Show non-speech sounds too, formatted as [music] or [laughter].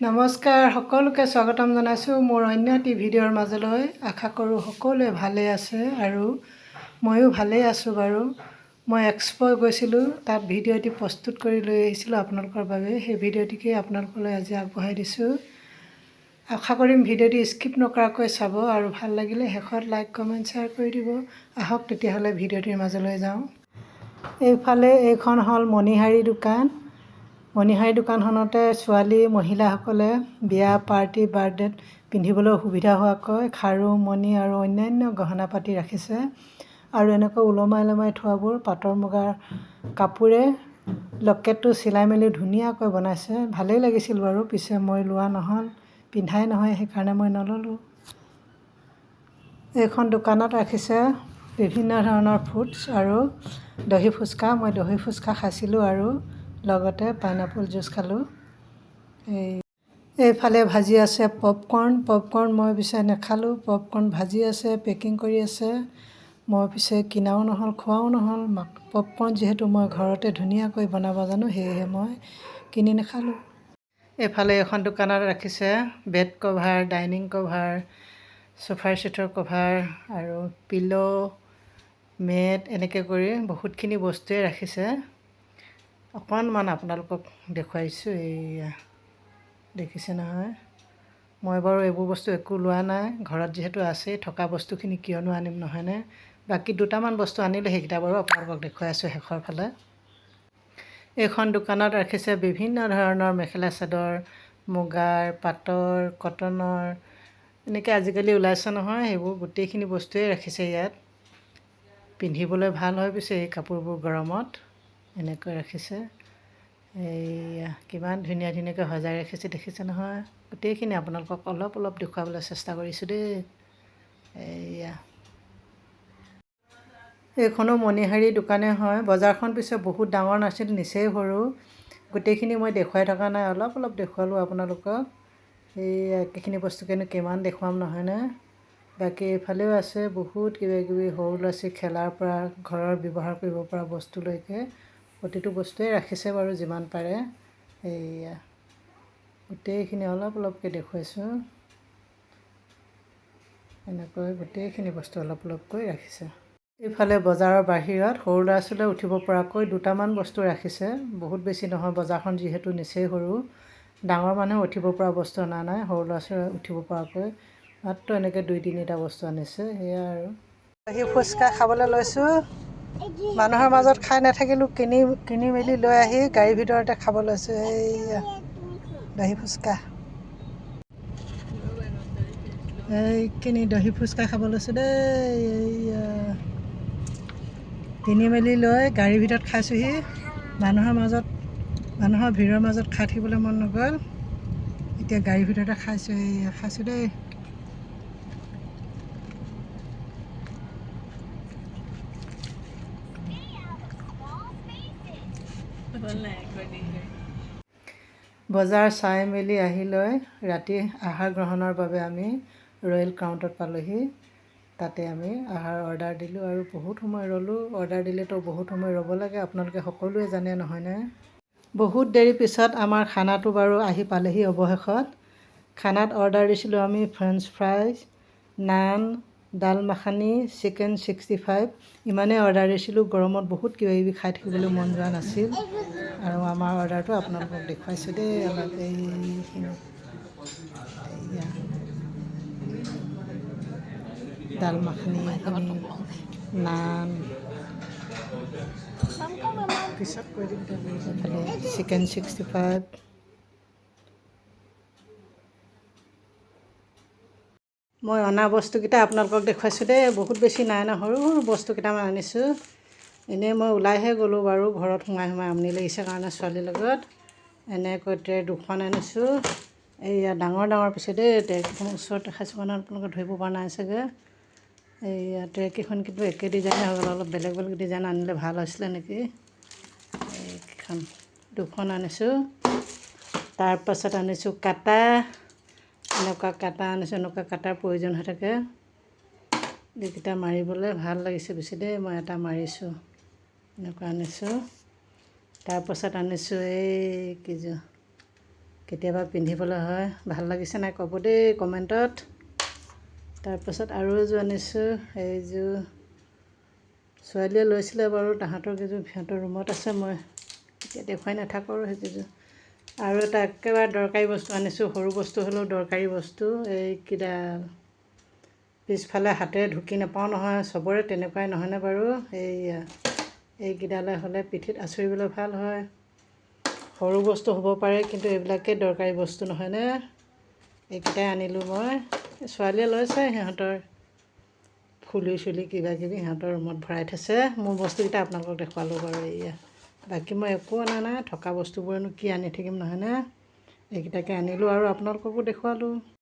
নমস্কাৰ, সকলোকে স্বাগতম জনাইছোঁ মোৰ অন্য এটি ভিডিঅ'ৰ মাজলৈ। আশা কৰোঁ সকলোৱে ভালেই আছে আৰু ময়ো ভালেই আছোঁ বাৰু। মই এক্সপ' গৈছিলোঁ, তাত ভিডিঅ' এটি প্ৰস্তুত কৰি লৈ আহিছিলোঁ আপোনালোকৰ বাবে। সেই ভিডিঅ'টিকে আপোনালোকলৈ আজি আগবঢ়াই দিছোঁ। আশা কৰিম ভিডিঅ'টি স্কিপ নকৰাকৈ চাব আৰু ভালো লাগিলে শেষত লাইক, কমেণ্ট, শ্বেয়াৰ কৰি দিব। আহক, তেতিয়াহ'লে ভিডিঅ'টিৰ মাজলৈ যাওঁ। এইফালে এইখন হ'ল মণিহাৰী দোকান। মণিহাৰী দোকানখনতে ছোৱালী মহিলাসকলে বিয়া পাৰ্টি বাৰ্থডেত পিন্ধিবলৈ সুবিধা হোৱাকৈ খাৰু মণি আৰু অন্যান্য গহনা পাতি ৰাখিছে আৰু এনেকৈ ওলমাই ওলমাই থোৱাবোৰ পাটৰ মুগাৰ কাপোৰে লকেটটো চিলাই মেলি ধুনীয়াকৈ বনাইছে। ভালেই লাগিছিল বাৰু পিছে মই লোৱা নহ'ল পিন্ধাই নহয় সেইকাৰণে মই নল'লোঁ। এইখন দোকানত ৰাখিছে বিভিন্ন ধৰণৰ ফুডছ আৰু দহি ফুচকা। মই দহি ফুচকা খাইছিলোঁ আৰু লগতে পাইনাপল জুচ খালোঁ। এই এইফালে ভাজি আছে পপকৰ্ণ। পপকৰ্ণ মই পিছে নেখালোঁ। পপকৰ্ণ ভাজি আছে পেকিং কৰি আছে। মই পিছে কিনাও নহ'ল খোৱাও নহ'ল। পপকৰ্ণ যিহেতু মই ঘৰতে ধুনীয়াকৈ বনাব জানো সেয়েহে মই কিনি নেখালোঁ। এইফালে এখন দোকানত ৰাখিছে বেড কভাৰ ডাইনিং কভাৰ চোফাৰ চিটৰ কভাৰ আৰু পিল' মেট এনেকৈ কৰি বহুতখিনি বস্তুৱে ৰাখিছে। অকণমান আপোনালোকক দেখুৱাইছোঁ এইয়া। দেখিছে নহয়? মই বাৰু এইবোৰ বস্তু একো লোৱা নাই। ঘৰত যিহেতু আছেই থকা বস্তুখিনি কিয়নো আনিম নহয়নে? বাকী দুটামান বস্তু আনিলোঁ সেইকেইটা বাৰু আপোনালোকক দেখুৱাই আছোঁ শেষৰ ফালে। এইখন দোকানত ৰাখিছে বিভিন্ন ধৰণৰ মেখেলা চাদৰ মুগাৰ পাটৰ কটনৰ এনেকৈ আজিকালি ওলাইছে নহয় সেইবোৰ গোটেইখিনি বস্তুৱেই ৰাখিছে ইয়াত। পিন্ধিবলৈ ভাল হয় পিছে এই কাপোৰবোৰ গৰমত। এনেকৈ ৰাখিছে। এইয়া কিমান ধুনীয়া ধুনীয়াকৈ সজাই ৰাখিছে দেখিছে নহয়। গোটেইখিনি আপোনালোকক অলপ অলপ দেখুৱাবলৈ চেষ্টা কৰিছোঁ দেই। এইয়া। এইখনো মণিহাৰী দোকানে হয়। বজাৰখন পিছে বহুত ডাঙৰ নাছিল নিচেই সৰু। গোটেইখিনি মই দেখুৱাই থকা নাই। অলপ অলপ দেখুৱালোঁ আপোনালোকক। এই একেখিনি বস্তুকেনো কিমান দেখুৱাম নহয়নে? বাকী এইফালেও আছে বহুত কিবাকিবি সৰু ল'ৰা ছোৱালী খেলাৰ পৰা ঘৰৰ ব্যৱহাৰ কৰিব পৰা বস্তুলৈকে। প্ৰতিটো বস্তুৱেই ৰাখিছে বাৰু যিমান পাৰে। এইয়া গোটেইখিনি অলপ অলপকৈ দেখুৱাইছোঁ। এনেকৈ গোটেইখিনি বস্তু অলপ অলপকৈ ৰাখিছে। এইফালে বজাৰৰ বাহিৰত সৰু ল'ৰা ছোৱালীয়ে উঠিব পৰাকৈ দুটামান বস্তু ৰাখিছে। বহুত বেছি নহয় বজাৰখন যিহেতু নিচেই সৰু। ডাঙৰ মানুহে উঠিব পৰা বস্তু অনা নাই সৰু ল'ৰা ছোৱালীয়ে উঠিব পৰাকৈ মাত্ৰ এনেকৈ দুই তিনিটা বস্তু আনিছে। সেয়া আৰু। সেই ফুচকা খাবলৈ লৈছোঁ। মানুহৰ মাজত খাই নাথাকিলোঁ কিনি কিনি মেলি লৈ আহি গাড়ীৰ ভিতৰতে খাব লৈছোঁ। এইয়া দহি ফুচকা। এইখিনি দহি ফুচকা খাব লৈছোঁ দেই এইয়া। কিনি মেলি লৈ গাড়ীৰ ভিতৰত খাইছোঁহি। মানুহৰ মাজত মানুহৰ ভিৰৰ মাজত খাই থাকিবলৈ মন নগ'ল। এতিয়া গাড়ীৰ ভিতৰতে খাইছোঁ এইয়া খাইছোঁ দেই। [laughs] বজাৰ চাই মেলি আহি লৈ ৰাতি আহাৰ গ্ৰহণৰ বাবে আমি ৰয়েল কাউণ্টত পালোঁহি। তাতে আমি আহাৰ অৰ্ডাৰ দিলোঁ আৰু বহুত সময় ৰ'লোঁ। অৰ্ডাৰ দিলেতো বহুত সময় ৰ'ব লাগে আপোনালোকে সকলোৱে জানে নহয়নে বহুত দেৰি পিছত আমাৰ খানাটো বাৰু আহি পালেহি অৱশেষত। খানাত অৰ্ডাৰ দিছিলোঁ আমি french fries naan dal makhani chicken sixty five. ইমানেই অৰ্ডাৰ দিছিলোঁ গৰমত বহুত কিবা কিবি খাই থাকিবলৈ মন যোৱা নাছিল। আৰু আমাৰ অৰ্ডাৰটো আপোনালোকক দেখুৱাইছোঁ দেই অলপ এইখিনি। ডাল মাখানি নান। পিছত চিকেন ছিক্সটি ফাইভ। মই অনা বস্তুকেইটা আপোনালোকক দেখুৱাইছোঁ দেই বহুত বেছি নাই না সৰু সৰু বস্তু কেইটামান আনিছোঁ। এনেই মই ওলাইহে গ'লোঁ বাৰু ঘৰত সোমাই সোমাই আমনি লাগিছে কাৰণে ছোৱালীৰ লগত। এনেকৈ ট্ৰে দুখন আনিছোঁ। এইয়া ডাঙৰ ডাঙৰ পিছে দেই ট্ৰেকেইখন ওচৰত দেখাইছোঁ কাৰণে আপোনালোকে ধৰিব পৰা নাই চাগে। এইয়া ট্ৰেকেইখন কিন্তু একে ডিজাইনে হৈ গ'ল অলপ বেলেগ বেলেগ ডিজাইন আনিলে ভাল হৈছিলে নেকি? এইকেইখন দুখন আনিছোঁ। তাৰপাছত আনিছোঁ কাটা। এনেকুৱা কাটা আনিছোঁ এনেকুৱা কাটাৰ প্ৰয়োজন হৈ থাকে। এইকেইটা মাৰিবলৈ ভাল লাগিছে বেছি দেই মই এটা মাৰিছোঁ এনেকুৱা আনিছোঁ। তাৰপাছত আনিছোঁ এই কিযোৰ কেতিয়াবা পিন্ধিবলৈ হয় ভাল লাগিছে নাই ক'ব দেই কমেণ্টত। তাৰপাছত আৰু এযোৰ আনিছোঁ এইযোৰ ছোৱালীয়ে লৈছিলে বাৰু তাহাঁতৰ কেইযোৰ সিহঁতৰ ৰুমত আছে মই এতিয়া দেখুৱাই নাথাকোঁ আৰু সেইকেইযোৰ আৰু এটা একেবাৰে দৰকাৰী বস্তু আনিছোঁ সৰু বস্তু হ'লেও দৰকাৰী বস্তু। এইকেইডাল পিছফালে হাতেৰে ঢুকি নাপাওঁ নহয় চবৰে তেনেকুৱাই নহয়নে বাৰু? এইয়া এইকেইডালে হ'লে পিঠিত আঁচুৰিবলৈ ভাল হয়। সৰু বস্তু হ'ব পাৰে কিন্তু এইবিলাকেই দৰকাৰী বস্তু নহয়নে? এইকেইটাই আনিলোঁ মই। ছোৱালীয়ে লৈছে সিহঁতৰ ফুলি চুলি কিবা কিবি সিহঁতৰ ৰুমত ভৰাই থৈছে। মোৰ বস্তুকেইটা আপোনালোকক দেখুৱালোঁ বাৰু এইয়া। বাকী মই একো অনা নাই থকা বস্তুবোৰনো কি আনি থাকিম নহয়নে এইকেইটাকে আনিলোঁ আৰু আপোনালোককো দেখুৱালোঁ।